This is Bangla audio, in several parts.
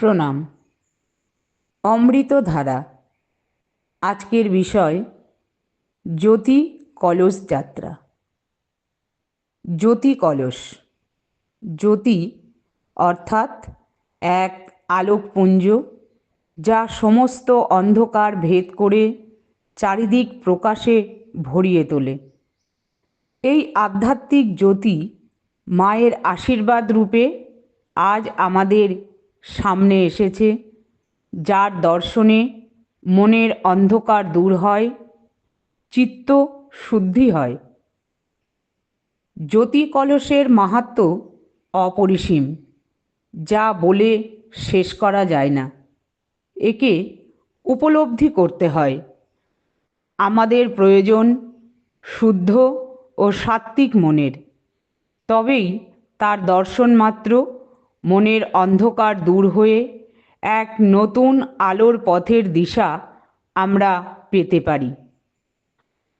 প্রণাম। অমৃতধারা। আজকের বিষয়, জ্যোতি কলস যাত্রা। জ্যোতি কলস। জ্যোতি অর্থাৎ এক আলোকপুঞ্জ যা সমস্ত অন্ধকার ভেদ করে চারিদিক প্রকাশে ভরিয়ে তোলে। এই আধ্যাত্মিক জ্যোতি মায়ের আশীর্বাদ রূপে আজ আমাদের সামনে এসেছে, যার দর্শনে মনের অন্ধকার দূর হয়, চিত্ত শুদ্ধি হয়। জ্যোতি কলসের মাহাত্ম অপরিসীম, যা বলে শেষ করা যায় না। একে উপলব্ধি করতে হয়। আমাদের প্রয়োজন শুদ্ধ ও সাত্ত্বিক মনের, তবেই তার দর্শন মাত্র মনের অন্ধকার দূর হয়ে এক নতুন আলোর পথের দিশা আমরা পেতে পারি।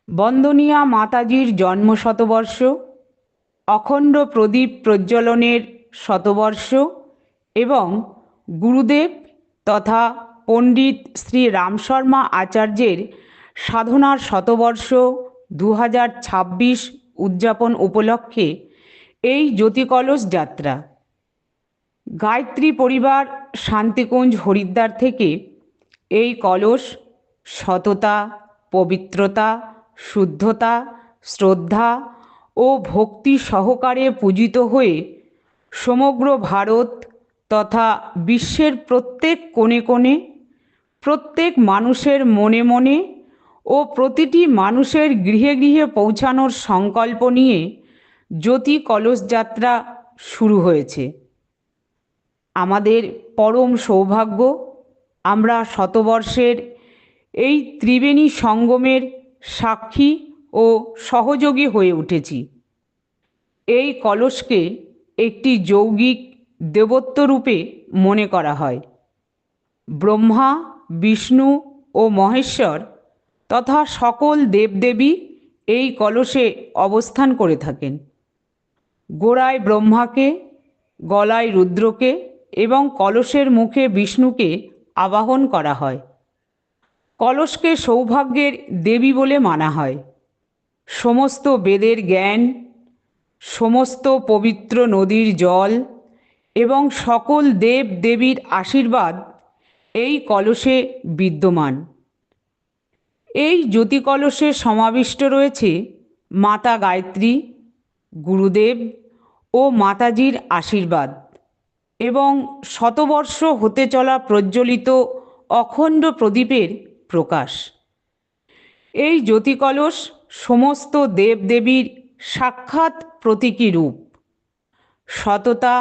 বন্দনিয়া মাতাজির জন্ম শতবর্ষ অখণ্ড প্রদীপ প্রজ্বলনের শতবর্ষ এবং গুরুদেব তথা পণ্ডিত শ্রী রামশর্মা আচার্যের সাধনার শতবর্ষ দু হাজার ছাব্বিশ উদযাপন উপলক্ষে এই জ্যোতিকলস যাত্রা। গায়ত্রী পরিবার শান্তিকুঞ্জ হরিদ্বার থেকে এই কলস সততা, পবিত্রতা, শুদ্ধতা, শ্রদ্ধা ও ভক্তি সহকারে পূজিত হয়ে সমগ্র ভারত তথা বিশ্বের প্রত্যেক কোণে কোণে, প্রত্যেক মানুষের মনে মনে ও প্রতিটি মানুষের গৃহে গৃহে পৌঁছানোর সংকল্প নিয়ে জ্যোতি কলস যাত্রা শুরু হয়েছে। আমাদের পরম সৌভাগ্য, আমরা শতবর্ষের এই ত্রিবেণী সঙ্গমের সাক্ষী ও সহযোগী হয়ে উঠেছি। এই কলসকে একটি যৌগিক দেবত্বরূপে মনে করা হয়। ব্রহ্মা, বিষ্ণু ও মহেশ্বর তথা সকল দেবদেবী এই কলসে অবস্থান করে থাকেন। গোড়ায় ব্রহ্মাকে, গলায় রুদ্রকে এবং কলসের মুখে বিষ্ণুকে আবাহন করা হয়। কলসকে সৌভাগ্যের দেবী বলে মানা হয়। সমস্ত বেদের জ্ঞান, সমস্ত পবিত্র নদীর জল এবং সকল দেব দেবীর আশীর্বাদ এই কলসে বিদ্যমান। এই জ্যোতি কলসে সমাবিষ্ট রয়েছে মাতা গায়ত্রী, গুরুদেব ও মাতাজির আশীর্বাদ। এবং শতবর্ষ হতে চলা প্রজ্বলিত অখণ্ড প্রদীপের প্রকাশ। এই জ্যোতিকলস সমস্ত দেবদেবীর সাক্ষাৎ প্রতীকী রূপ। সততা,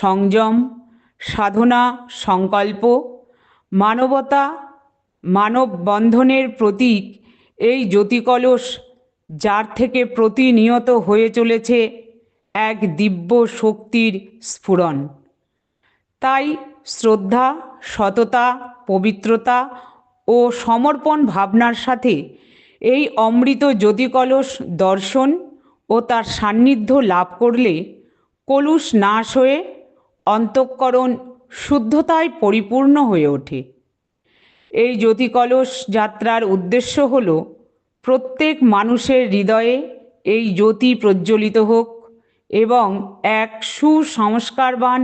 সংযম, সাধনা, সংকল্প, মানবতা মানববন্ধনের প্রতীক এই জ্যোতিকলস যার থেকে প্রতিনিয়ত হয়ে চলেছে এক দিব্য শক্তির স্ফুরণ। তাই শ্রদ্ধা, সততা, পবিত্রতা ও সমর্পণ ভাবনার সাথে এই অমৃত জ্যোতিকলস দর্শন ও তার সান্নিধ্য লাভ করলে কলুষ নাশ হয়ে অন্তঃকরণ শুদ্ধতায় পরিপূর্ণ হয়ে ওঠে। এই জ্যোতিকলস যাত্রার উদ্দেশ্য হল প্রত্যেক মানুষের হৃদয়ে এই জ্যোতি প্রজ্বলিত হোক এবং এক সুসংস্কারবান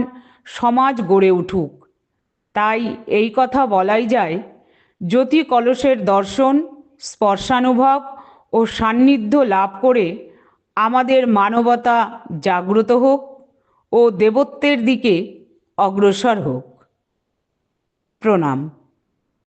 সমাজ গড়ে উঠুক। তাই এই কথা বলাই যায়, জ্যোতি কলসের দর্শন, স্পর্শানুভব ও সান্নিধ্য লাভ করে আমাদের মানবতা জাগ্রত হোক ও দেবত্বের দিকে অগ্রসর হোক। প্রণাম।